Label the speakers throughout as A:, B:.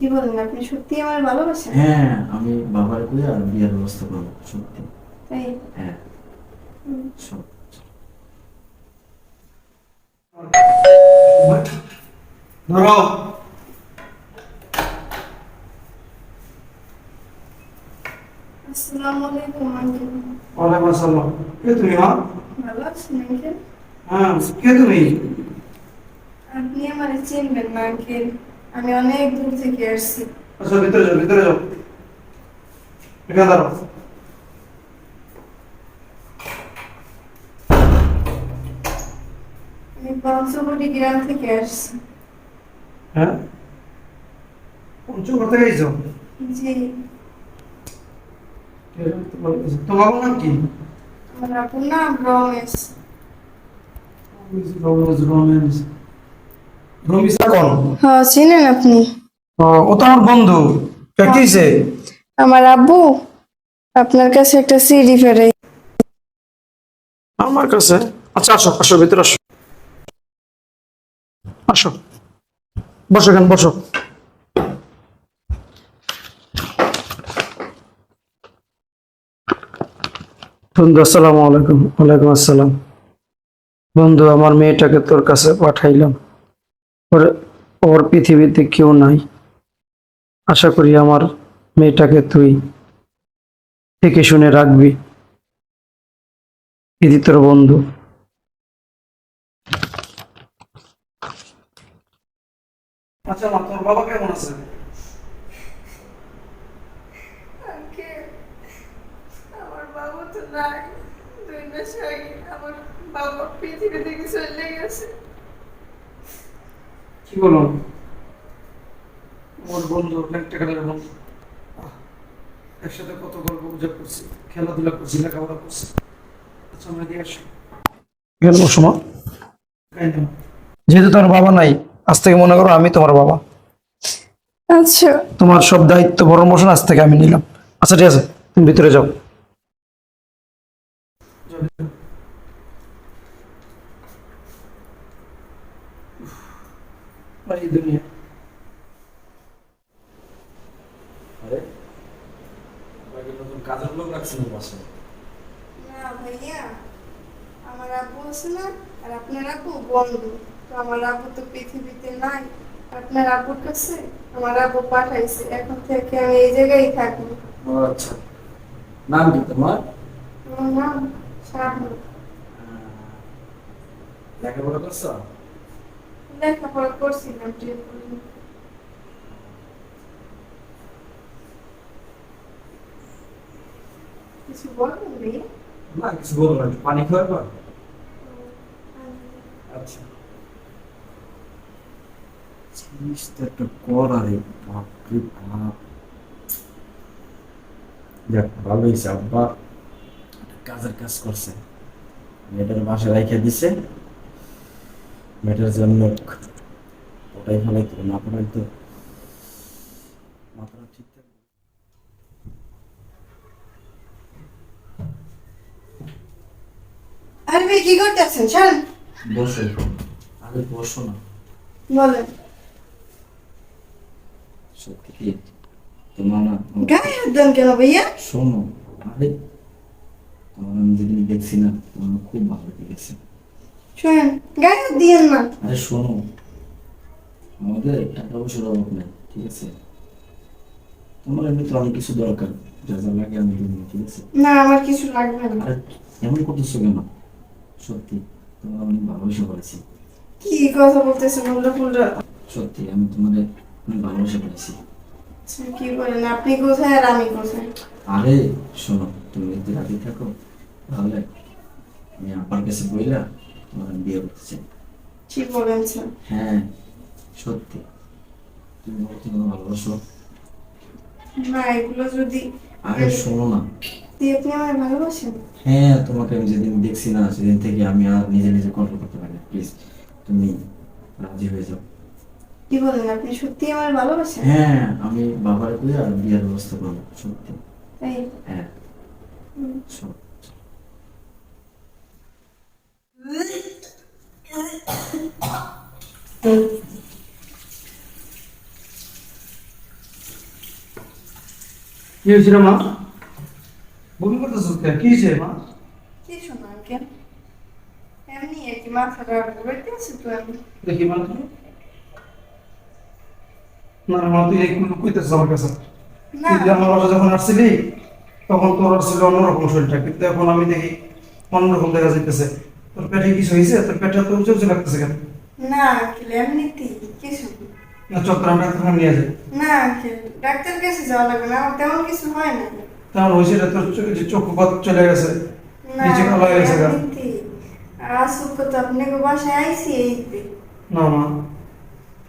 A: কি বলেন আপনি সত্যি আমার ভালোবাসেন?
B: হ্যাঁ আমি বাবার কই আর বিয়ের ব্যবস্থা করব সত্যি।
A: তাই?
B: হ্যাঁ।
C: ধরো
A: আসসালামু আলাইকুম আঙ্কেল।
C: ওয়ালাইকুম আসসালাম। কে তুমি মা?
A: ভালো আছেন আঙ্কেল?
C: হ্যাঁ কে তুমি?
A: আপনি আমার চিনবেন না আঙ্কেল। আমি অনেক দূর থেকে আসছি।
C: আচ্ছা ভিতরে যাও ভিতরে যাও। এখানে দাঁড়াও।
A: আমি পঞ্চবটি গ্রাম থেকে আসছি।
C: হ্যাঁ? পঞ্চগড় থেকে এসেছ?
A: জি।
C: তোমার নাম কি?
A: আমার নাম রমেশ
C: রমেশ রমেশ। রমিসা কোন?
A: হ্যাঁ চিনেন আপনি?
C: ও তো আমার বন্ধু।
A: আমার আব্বু আপনার কাছে একটা সিডি ফেরাই।
C: আমার কাছে? আচ্ছা আসো আসো ভিতরে আসো। আসো। বসো কেন বসো। বন্ধু আসসালামু আলাইকুম। ওয়ালাইকুম আসসালাম। বন্ধু আমার মেয়েটাকে তোর কাছে পাঠাইলাম। ওর ওর পৃথিবীতে কেউ নাই। আশা করি আমার মেয়েটাকে তুই দেখে শুনে রাখবি। ইদি তোর বন্ধু। আচ্ছা মা তোর বাবা কেমন আছে?
A: আমার বাবা তো নাই। দুই মাস আগে আমার বাবা পৃথিবী থেকে চলে গেছে।
C: কি বলো? ওর বন্ধু বন্ধু একসাথে কত গল্প গুজব করছি খেলাধুলা করছি লেখাপড়া করছি। আচ্ছা আমরা দিয়ে আসি। বসো মা যেহেতু তোমার বাবা নাই আজ থেকে মনে করো আমি তোমার বাবা।
A: আচ্ছা।
C: তোমার সব দায়িত্ব ভরণ পোষণ আজ থেকে আমি নিলাম। আচ্ছা ঠিক আছে তুমি ভিতরে যাও। এই দুনিয়া।
B: আরে? বাকি নতুন কাজের লোক রাখছেন বাসায়
A: না ভাইয়া আমার আব্বু আছে না আর আপনার আব্বু বন্ধু। তো আমার আব্বু তো পৃথিবীতে নাই। আপনার আব্বুর কাছে আমার আব্বু পাঠাইছে এখন থেকে আমি এই জায়গায় থাকব।
B: আচ্ছা। নাম কি তোমার?
A: আমার নাম
B: লেখাপড়া করছ?
A: লেখাপড়া করছিলাম কিছু বলবেন
B: না কিছু বলব না পানি খাওয়াবা আচ্ছা। একটা কাজের কাজ করছে। মেয়েটার বাসায় রেখে দিছে। মেয়েটার জন্য ওটাই ফেলাইতো না ফেলাইতো মাথাটা ঠিক থাকবে।
A: আরে ভাই কি করতেছেন? ছাড়েন।
B: বসো আরে বসো না।
A: বলেন।
B: সত্যি কি? তোমার না
A: গায়ে হাত দেন কেন ভাইয়া?
B: শোনো আরে তোমার আমি যেদিন দেখছি না তোমার খুব ভালো লেগেছে।
A: শোনেন গায়ে দিয়েন না।
B: আরে শোনো আমাদের টাকা পয়সার অভাব নেই ঠিক আছে? তোমার এমনিতে অনেক কিছু দরকার যা যা লাগে আমি দিব ঠিক আছে?
A: না আমার কিছু লাগবে না।
B: এমন করতেছো কেন? সত্যি তোমার অনেক ভালোবাসা করেছি।
A: কি কথা
B: সত্যি আমি তোমাদের অনেক ভালোবাসা করেছি।
A: আচ্ছা, কি বলেন আপনি কোথায় আর আমি কোথায়?
B: আরে শোনো তুমি যদি রাজি থাকো তাহলে আমি আপার কাছে বইলা বিয়ে করতে চাই
A: কি বলেন স্যার
B: হ্যাঁ সত্যি। তুমি বলো তুমি ভালোবাসো?
A: না এগুলো যদি
B: আরে শোনো না।
A: দিয়ে আপনি আমায় ভালোবাসেন?
B: হ্যাঁ তোমাকে আমি যেদিন দেখছি না সেদিন থেকে আমি আর নিজে নিজে কন্ট্রোল করতে পারি প্লিজ। তুমি রাজি হয়ে যাও।
A: কি বলেন আপনি সত্যি আমার ভালোবাসেন?
B: হ্যাঁ আমি বাবার কই আর বিয়ের ব্যবস্থা করব সত্যি।
A: তাই?
B: হ্যাঁ।
C: কি হয়েছিল মা? বমি করতেছো কেন? কি হয়েছে মা?
A: কি শোনো আঙ্কেল। এমনি মাথাটা আছি তো আমি
C: দেখি মা। তুমি না না, মা তুই এইগুলো কইতেছিস আমার কাছে। তুই আমার বাসা যখন আসছিলি তখন তোর অন্যরকম শরীরটা কিন্তু এখন আমি দেখি অন্যরকম দেখা যাইতেছে। তোর পেটে কিছু হয়েছে? তোর পেটটা তো উঁচু উঁচু লাগতেছে কেন?
A: না আঙ্কেল এমনিতেই কি শোনো
C: না চল তোর আমরা ডাক্তারখানা নিয়ে যাই।
A: না আঙ্কেল ডাক্তার কাছে যাওয়া লাগবে না আমার তেমন কিছু হয় না।
C: তেমন হয়েছে রে, তোর চোখে যে চক্ষু পথ চলে গেছে।
A: না
C: নিচে কালো হয়ে গেছে গা।
A: আসুক তো আপনি বাসায় আইসি এই
C: না মা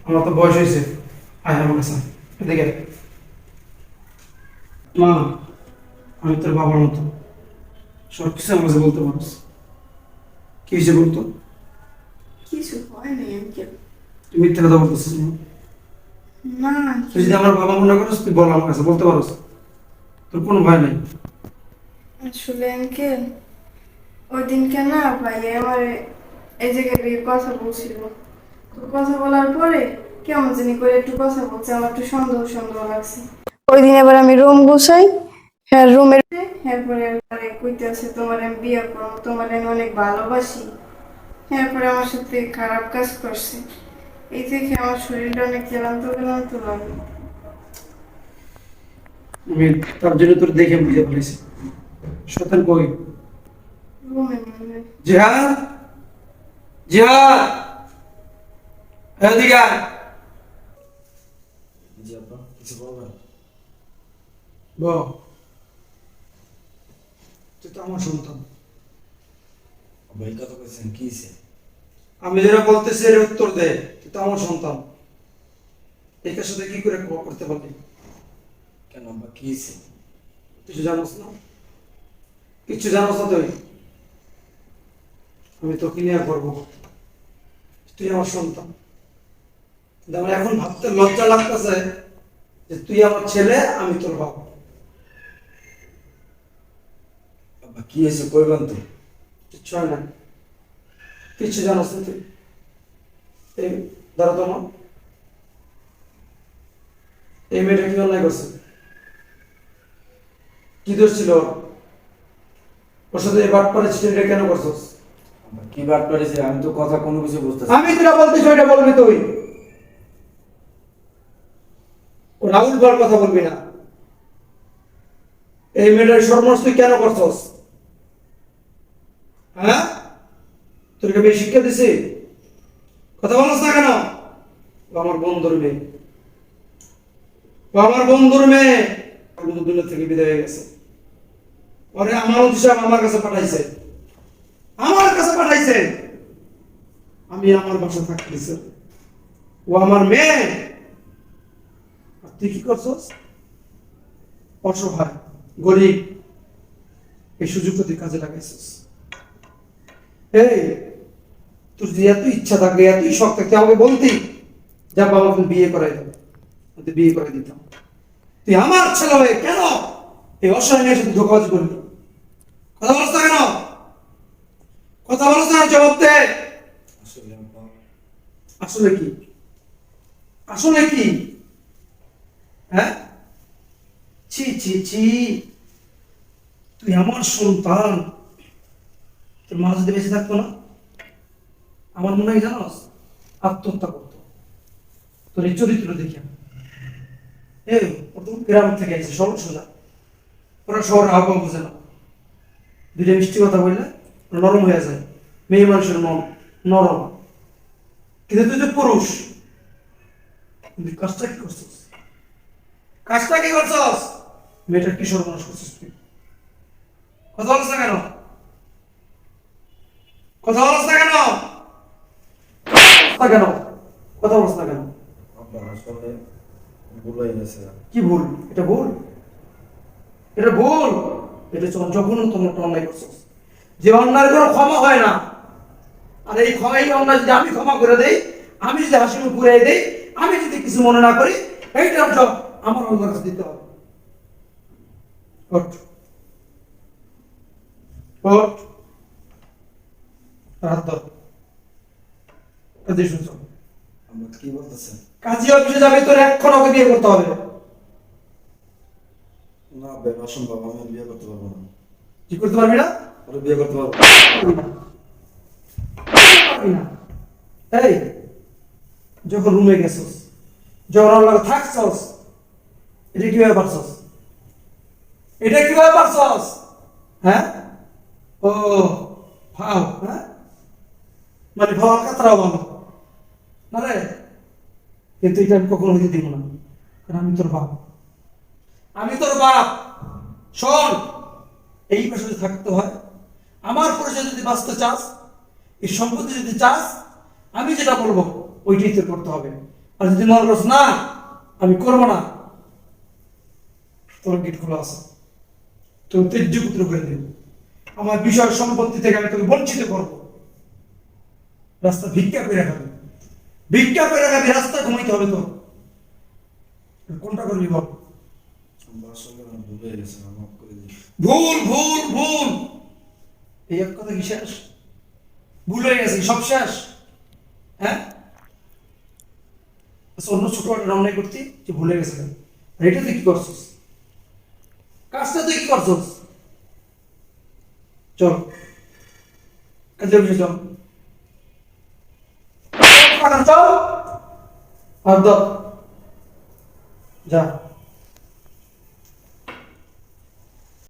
C: আমার তো বয়স হয়েছে। আয় আমার কাছে আয়। মা আমি তোর বাবার মতো। সব কিছু আমার বলতে পারিস। কি হয়েছে বলতো?
A: কিছু না
C: তুই মিথ্যে কথা বলতেছিস না। তুই যদি আমার বাবা মনে করিস তুই বল আমার কাছে বলতে পারস? তোর কোনো ভয় নাই?
A: আসলে আঙ্কেল ওই দিনকে না ভাই আমার এই জায়গায় গিয়ে কথা বলছিল। তো কথা বলার পরে কেমন জানি করে একটু কথা বলছে আমার একটু সন্দেহ সন্দেহ লাগছে। ওই দিন এবার আমি রুম গুছাই হ্যাঁ রুমের এরপরে আরে কইতে আছে তোমার আমি বিয়ে করব তোমার আমি অনেক ভালোবাসি। এরপরে আমার সাথে খারাপ কাজ করছে। এই থেকে আমার শরীরটা অনেক ক্লান্ত ক্লান্ত লাগে।
C: আমি তার জন্য তোর দেখে বুঝে ফেলেছি। সতেন কই?
A: মনে। হয়
C: জিহাদ? জিহাদ এদিকে আয়।
B: জি আপা কিছু বলবেন?
C: বল। তুই তো আমার সন্তান।
B: ভাই কথা কইছেন কি?
C: আমি যেটা বলতেছি এর উত্তর দেয় তুই তো আমার সন্তান। এটার সাথে কি করে করতে পারবি?
B: কেন আব্বা কি
C: কিছু জানোস না? কিছু জানোস না তুই? আমি তোকে নিয়ে করব। তুই আমার সন্তান। কিন্তু আমার এখন ভাবতে লজ্জা লাগতেছে যে তুই আমার ছেলে আমি তোর বাবা
B: কি হয়েছে? কইবেন তো
C: কিচ্ছু হয় না। কিচ্ছু জানোস না এই তো এই মেয়েটা কি অন্যায় করছে কি দোষ ছিল ওর? সাথে বাট চিঠিটা কেন করছস
B: কি বাট পারিছে আমি তো কথা কোনো কিছু বুঝতেছি
C: আমি যেটা বলতেছি ওইটা বলবি তুই রাহুল বল কথা বলবি না এই মেয়েটার সর্বনাশ তুই কেন করছস হ্যাঁ তোর শিক্ষা দিছি? কথা বলছ না কেন? আমার বন্ধুর মেয়ে। আমার বন্ধুর মেয়ে। দুনিয়া থেকে বিদায় হয়ে গেছে। ওরে আমার আমার কাছে পাঠাইছে। আমার কাছে পাঠাইছে। আমি আমার বাসা থাকতেছি ও আমার মেয়ে। তুই কি করছস? অসহায়, গরিব। এই সুযোগটা তুই কাজে লাগাইছিস। এই তোর যে এত ইচ্ছা থাকলে এতই শখ থাকতে আমাকে বলতি যা বাবা তুমি বিয়ে করাই দাও আমি তো বিয়ে করে দিতাম। তুই আমার ছেলে হয়ে কেন এই অসহায় মেয়ের সাথে ধোকাবাজি করলি? কথা বলছ না কেন? কথা বলছ না জবাব দে।
B: আসলে
C: কি? আসলে কি? হ্যাঁ? ছি ছি ছি। তুই আমার সন্তান। তোর মা যদি বেঁচে থাকতো না? আমার মনে হয় জানোস? আত্মহত্যা করতো। তোর এই চরিত্র দেখিয়া এ ও তো গ্রাম থেকে এসে সরল সোজা। ওরা শহর আবহাওয়া বোঝে না। দুইটা মিষ্টি কথা বললে নরম হয়ে যায়। মেয়ে মানুষের মন নরম। কিন্তু তুই তো পুরুষ। কিন্তু কাজটা কি করছিস? কাজটা কি করছস? মেয়েটার কি সর্বনাশ করছিস তুই? কথা বলছ না কেন? কথা বলছ না কেন কেন? কথা বলছ না কেন?
B: আসলে ভুল হয়ে গেছে।
C: কি ভুল? এটা ভুল? এটা ভুল? এটা জঘন্য একটা অন্যায় করছিস যে অন্যায়ের কোনো ক্ষমা হয় না। আর এই ক্ষমা এই অন্যায় যদি আমি ক্ষমা করে দেই আমি যদি হাসি দেই আমি যদি কিছু মনে না করি এইটার জব আমার আল্লাহর কাছে দিতে হবে। ধর। কাজে শুনছো
B: কি বলতেছেন?
C: কাজী অফিসে যাবে তোর এক্ষণ ওকে বিয়ে করতে হবে।
B: না বের অসম্ভব আমি বিয়ে করতে পারব না।
C: কি করতে পারবি না?
B: ওরা বিয়ে করতে পারব না।
C: এই যখন রুমে গেছস যখন আমার লগে থাকছস এটা কীভাবে পারছস? এটা কীভাবে পারছস? হ্যাঁ? ও ফাও হ্যাঁ? মানে ভাও কাতরাও না রে কিন্তু এটা আমি কখনো হইতে দিব না। কারণ আমি তোর বাপ। আমি তোর বাপ। শোন, এই পাশে থাকতে হয়, আমার পরিচয় যদি বাঁচতে চাস, এই সম্পত্তি যদি চাস, আমি যেটা বলব, ওইটাই তোর করতে হবে। আর যদি মনে করছ না, আমি করব না। তোর গেট খোলা আছে। তোর তেজ্য পুত্র করে দেব আমার বিষয় সম্পত্তি থেকে আমি তোকে বঞ্চিত করব। রাস্তা ভিক্ষা করে খাবি ভিক্ষা করে খাবি রাস্তা ঘুমাইতে হবে তোর কোনটা করবি বল?
B: ভুল
C: ভুল ভুল ভুল। এই এক কথা কি শেষ? ভুল হয়ে গেছে সব শেষ? হ্যাঁ? আচ্ছা, অন্য ছোট একটা রমনাই করতি যে ভুলে গেছে? আর এটা তুই কি করছিস? কাজটা তুই কি করছিস? চল কাজে অফিসে চল চল আর যা।